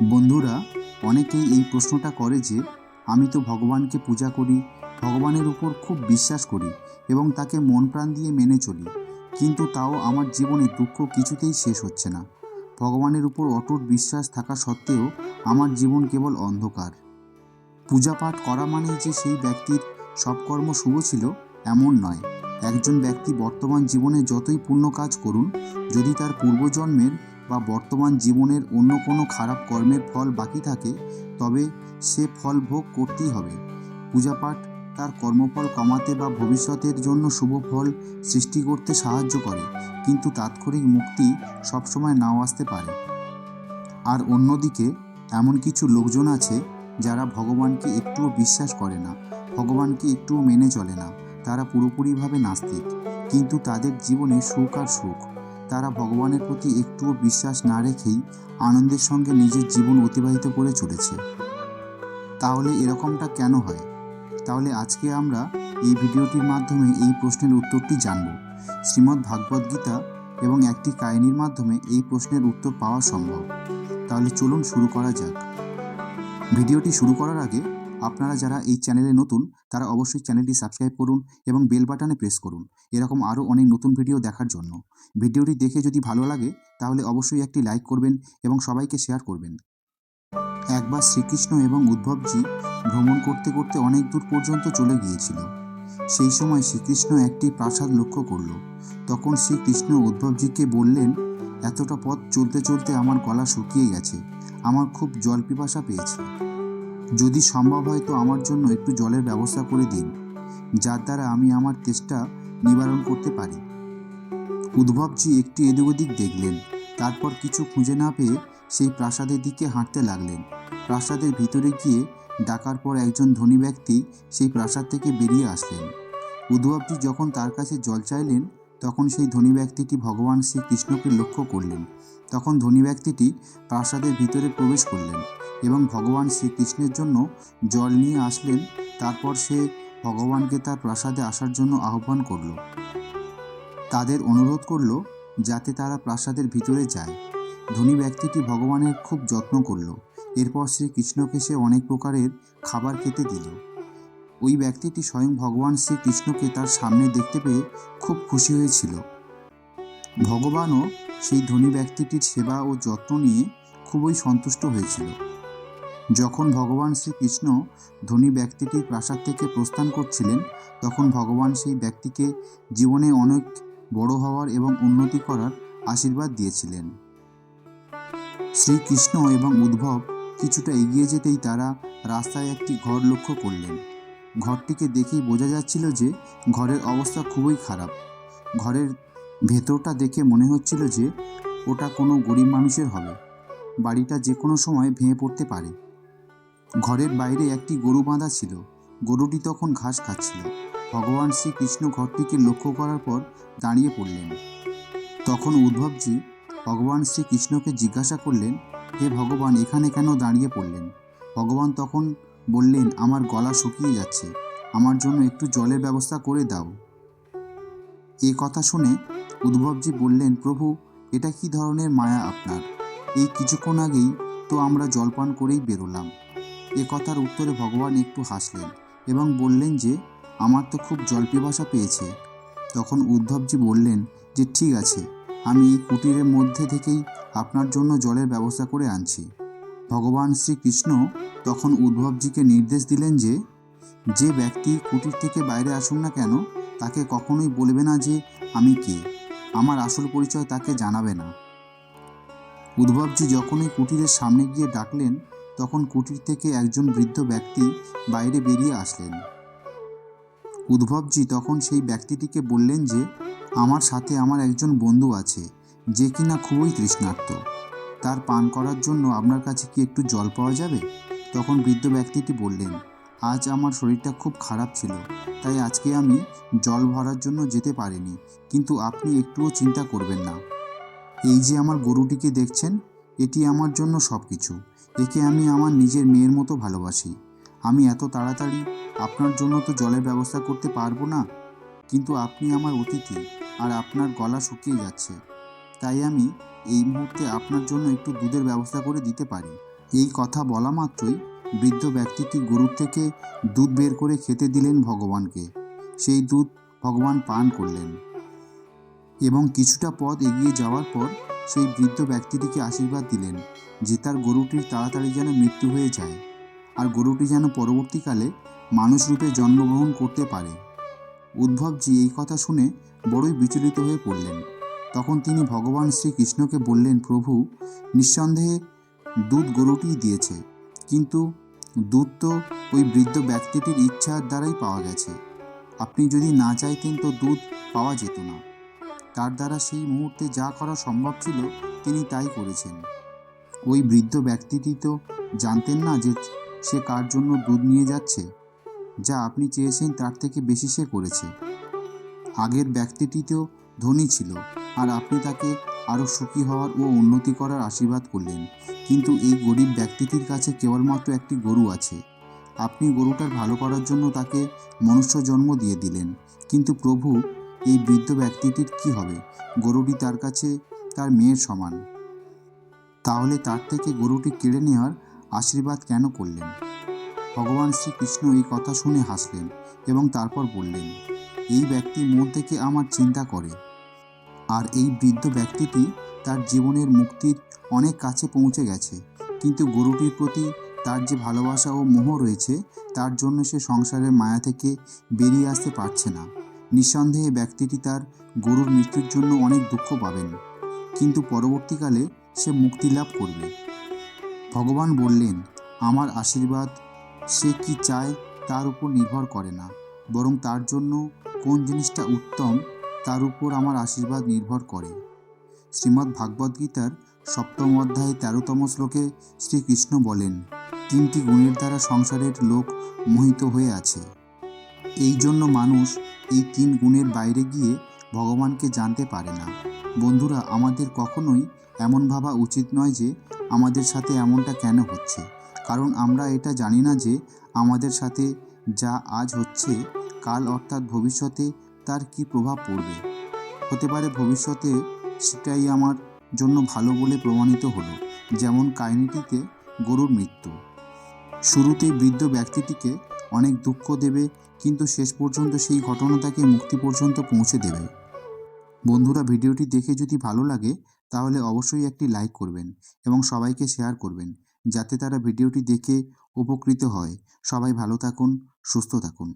বন্ধুরা, অনেকেই এই প্রশ্নটা করে যে, আমি তো ভগবানকে পূজা করি, ভগবানের উপর খুব বিশ্বাস করি এবং তাকে মন প্রাণ দিয়ে মেনে চলি, কিন্তু তাও আমার জীবনে দুঃখ কিছুতেই শেষ হচ্ছে না। ভগবানের উপর অটুট বিশ্বাস থাকা সত্ত্বেও আমার জীবন কেবল অন্ধকার। পূজা পাঠ করা মানেই যে সেই ব্যক্তির সব কর্ম শুভ ছিল, এমন নয়। একজন ব্যক্তি বর্তমান জীবনে যতই পুণ্য কাজ করুন, যদি তার পূর্বজন্মের বা বর্তমান জীবনের অন্য কোনো খারাপ কর্মের ফল বাকি থাকে, তবে সে ফল ভোগ করতেই হবে। পূজাপাঠ তার কর্মফল কমাতে বা ভবিষ্যতের জন্য শুভ ফল সৃষ্টি করতে সাহায্য করে, কিন্তু তাৎক্ষণিক মুক্তি সবসময় নাও আসতে পারে। আর অন্যদিকে, এমন কিছু লোকজন আছে যারা ভগবানকে একটুও বিশ্বাস করে না, ভগবানকে একটুও মেনে চলে না, তারা পুরোপুরিভাবে নাস্তিক। কিন্তু তাদের জীবনে সুখ আর সুখ। তারা ভগবানের প্রতি একটুও বিশ্বাস না রেখেই আনন্দের সঙ্গে নিজের জীবন অতিবাহিত করে চলেছে। তাহলে এরকমটা কেন হয়? তাহলে আজকে আমরা এই ভিডিওটির মাধ্যমে এই প্রশ্নের উত্তরটি জানব। শ্রীমদ্ ভাগবত গীতা এবং একটি কাহিনীর মাধ্যমে এই প্রশ্নের উত্তর পাওয়া সম্ভব। তাহলে চলুন শুরু করা যাক। ভিডিওটি শুরু করার আগে আপনারা যারা এই চ্যানেলে নতুন, তারা অবশ্যই চ্যানেলটি সাবস্ক্রাইব করুন এবং বেল বাটনে প্রেস করুন। এরকম আরও অনেক নতুন ভিডিও দেখার জন্য। ভিডিওটি দেখে যদি ভালো লাগে, তাহলে অবশ্যই একটি লাইক করবেন এবং সবাইকে শেয়ার করবেন। একবার শ্রীকৃষ্ণ এবং উদ্ভবজি ভ্রমণ করতে করতে অনেক দূর পর্যন্ত চলে গিয়েছিল। সেই সময় শ্রীকৃষ্ণ একটি প্রাসাদ লক্ষ্য করল। তখন শ্রীকৃষ্ণ উদ্ভবজিকে বললেন, এতটা পথ চলতে চলতে আমার গলা শুকিয়ে গেছে। আমার খুব জল পিপাসা পেয়েছে। যদি সম্ভব হয় তো আমার জন্য একটু জলের ব্যবস্থা করে দিন, যার দ্বারা আমি আমার তেষ্টা নিবারণ করতে পারি। উদ্ভবজি একটু এদিক ওদিক দেখলেন, তারপর কিছু খুঁজে না পেয়ে সেই প্রাসাদের দিকে হাঁটতে লাগলেন। প্রাসাদের ভিতরে গিয়ে ডাকার পর একজন ধনী ব্যক্তি সেই প্রাসাদ থেকে বেরিয়ে আসলেন। উদ্ভবজি যখন তার কাছে জল চাইলেন, তখন সেই ধনী ব্যক্তিটি ভগবান শ্রীকৃষ্ণকে লক্ষ্য করলেন। তখন ধনী ব্যক্তিটি প্রাসাদের ভিতরে প্রবেশ করলেন। এবং ভগবান শ্রীকৃষ্ণের জন্য জল নিয়ে আসলেন। তারপর সে ভগবানকে তার প্রাসাদে আসার জন্য আহ্বান করল। তাদের অনুরোধ করল যাতে তারা প্রাসাদের ভিতরে যায়। ধনী ব্যক্তিটি ভগবানের খুব যত্ন করল। এরপর শ্রীকৃষ্ণকে সে অনেক প্রকারের খাবার খেতে দিল। ওই ব্যক্তিটি স্বয়ং ভগবান শ্রীকৃষ্ণকে তার সামনে দেখতে পেয়ে খুব খুশি হয়েছিল। ভগবানও সেই ধনী ব্যক্তিটির সেবা ও যত্ন নিয়ে খুবই সন্তুষ্ট হয়েছিল। যখন ভগবান শ্রীকৃষ্ণ ধনী ব্যক্তিটির প্রাসাদ থেকে প্রস্থান করছিলেন, তখন ভগবান সেই ব্যক্তিকে জীবনে অনেক বড় হওয়ার এবং উন্নতি করার আশীর্বাদ দিয়েছিলেন। শ্রীকৃষ্ণ এবং উদ্ভব কিছুটা এগিয়ে যেতেই তারা রাস্তায় একটি ঘর লক্ষ্য করলেন। ঘরটিকে দেখেই বোঝা যাচ্ছিল যে ঘরের অবস্থা খুবই খারাপ। ঘরের ভেতরটা দেখে মনে হচ্ছিল যে ওটা কোনো গরিব মানুষের হবে। বাড়িটা যে কোনো সময় ভেঙে পড়তে পারে। ঘরের বাইরে একটি গরু বাঁধা ছিল। গরুটি তখন ঘাস খাচ্ছিল। ভগবান শ্রীকৃষ্ণ ঘরটিকে লক্ষ্য করার পর দাঁড়িয়ে পড়লেন। তখন উদ্ভবজি ভগবান শ্রীকৃষ্ণকে জিজ্ঞাসা করলেন, হে ভগবান, এখানে কেন দাঁড়িয়ে পড়লেন? ভগবান তখন বললেন, আমার গলা শুকিয়ে যাচ্ছে। আমার জন্য একটু জলের ব্যবস্থা করে দাও। এ কথা শুনে উদ্ভবজি বললেন, প্রভু, এটা কি ধরনের মায়া আপনার? এই কিছুক্ষণ আগেই তো আমরা জলপান করেই বেরোলাম। এ কথার উত্তরে ভগবান একটু হাসলেন এবং বললেন যে, আমার তো খুব জল পেয়েছে। তখন উদ্ধবজি বললেন যে, ঠিক আছে, আমি এই কুটিরের মধ্যে থেকেই আপনার জন্য জলের ব্যবস্থা করে আনছি। ভগবান শ্রীকৃষ্ণ তখন উদ্ভবজিকে নির্দেশ দিলেন যে যে ব্যক্তি কুটির থেকে বাইরে আসুন না কেন, তাকে কখনোই বলবে না যে, আমি কে। আমার আসল পরিচয় তাকে জানাবে না। উদ্ভবজি যখনই কুটিরের সামনে গিয়ে ডাকলেন তখন কুটির থেকে একজন বৃদ্ধ ব্যক্তি বাইরে বেরিয়ে আসলেন। উদ্ভবজি তখন সেই ব্যক্তিটিকে বললেন যে, আমার সাথে আমার একজন বন্ধু আছে, যে কিনা খুবই তৃষ্ণার্ত। তার পান করার জন্য আপনার কাছে কি একটু জল পাওয়া যাবে? তখন বৃদ্ধ ব্যক্তিটি বললেন, আজ আমার শরীরটা খুব খারাপ ছিল, তাই আজকে আমি জল ভরার জন্য যেতে পারিনি, কিন্তু আপনি একটুও চিন্তা করবেন না। এই যে আমার গরুটিকে দেখছেন এটি আমার জন্য সব কিছু একে আমি আমার নিজের মেয়ের মতো ভালোবাসি। আমি এত তাড়াতাড়ি আপনার জন্য তো জলের ব্যবস্থা করতে পারব না। কিন্তু আপনি আমার অতিথি আর আপনার গলা শুকিয়ে যাচ্ছে। তাই আমি এই মুহূর্তে আপনার জন্য একটু দুধের ব্যবস্থা করে দিতে পারি। এই কথা বলা মাত্রই বৃদ্ধ ব্যক্তিটি গরুর থেকে দুধ বের করে খেতে দিলেন ভগবানকে। সেই দুধ ভগবান পান করলেন এবং কিছুটা পথ এগিয়ে যাওয়ার পর সেই বৃদ্ধ ব্যক্তিটিকে আশীর্বাদ দিলেন যে তার গরুটির তাড়াতাড়ি যেন মৃত্যু হয়ে যায় আর গরুটি যেন পরবর্তীকালে মানুষ রূপে জন্মগ্রহণ করতে পারে। উদ্ভবজি এই কথা শুনে বড়ই বিচলিত হয়ে পড়লেন। তখন তিনি ভগবান শ্রীকৃষ্ণকে বললেন, প্রভু, নিঃসন্দেহে দুধ গরুটিই দিয়েছে, কিন্তু দুধ তো ওই বৃদ্ধ ব্যক্তিটির ইচ্ছার দ্বারাই পাওয়া গেছে। আপনি যদি না চাইতেন তো দুধ পাওয়া যেত না। তার দ্বারা সেই মুহূর্তে যা করা সম্ভব ছিল তিনি তাই করেছেন। ওই বৃদ্ধ ব্যক্তিটি তো জানতেন না যে সে কার জন্য দুধ নিয়ে যাচ্ছে, যা আপনি চেয়েছেন তার থেকে বেশি সে করেছে। আগের ব্যক্তিটি তো ধনী ছিল আর আপনি তাকে আরও সুখী হওয়ার ও উন্নতি করার আশীর্বাদ করলেন। কিন্তু এই গরিব ব্যক্তিটির কাছে কেবলমাত্র একটি গরু আছে। আপনি গরুটার ভালো করার জন্য তাকে মনুষ্য জন্ম দিয়ে দিলেন। কিন্তু প্রভু এই বৃদ্ধ ব্যক্তিটির কি হবে? গরুটি তার কাছে তার মেয়ের সমান। তাহলে তার থেকে গরুটি কেড়ে নেওয়ার আশীর্বাদ কেন করলেন? ভগবান শ্রীকৃষ্ণ এই কথা শুনে হাসলেন এবং তারপর বললেন, এই ব্যক্তি মন থেকে আমার চিন্তা করে। আর এই বৃদ্ধ ব্যক্তিটি তার জীবনের মুক্তির অনেক কাছে পৌঁছে গেছে। কিন্তু গরুটির প্রতি তার যে ভালোবাসা ও মোহ রয়েছে, তার জন্য সে সংসারের মায়া থেকে বেরিয়ে আসতে পারছে না। নিঃসন্দেহে ব্যক্তিটি তার গরুর মৃত্যুর জন্য অনেক দুঃখ পাবেন। কিন্তু পরবর্তীকালে সে মুক্তি লাভ করবে। ভগবান বললেন, আমার আশীর্বাদ সে কি চায় তার উপর নির্ভর করে না, বরং তার জন্য কোন জিনিসটা উত্তম তার উপর আমার আশীর্বাদ নির্ভর করে। শ্রীমদ্ ভাগবত গীতার সপ্তম অধ্যায়ে তেরোতম শ্লোকে শ্রীকৃষ্ণ বলেন, তিনটি গুণের দ্বারা সংসারের লোক মোহিত হয়ে আছে। এই জন্য মানুষ এই তিন গুণের বাইরে গিয়ে ভগবানকে জানতে পারে না। বন্ধুরা, আমাদের কখনোই এমন ভাবা উচিত নয় যে আমাদের সাথে এমনটা কেন হচ্ছে। কারণ আমরা এটা জানি না যে আমাদের সাথে যা আজ হচ্ছে, কাল অর্থাৎ ভবিষ্যতে তার কি প্রভাব পড়বে। হতে পারে ভবিষ্যতে সেটাই আমার জন্য ভালো বলে প্রমাণিত হলো, যেমন কাহিনীটিতে গরুর মৃত্যু। শুরুতেই বৃদ্ধ ব্যক্তিটিকে অনেক দুঃখ দেবে, কিন্তু শেষ পর্যন্ত সেই ঘটনা তাকে মুক্তি পর্যন্ত পৌঁছে দেবে। বন্ধুরা, ভিডিওটি দেখে যদি ভালো লাগে, তাহলে অবশ্যই একটি লাইক করবেন এবং সবাইকে শেয়ার করবেন, যাতে তারা ভিডিওটি দেখে উপকৃত হয়। সবাই ভালো থাকুন, সুস্থ থাকুন।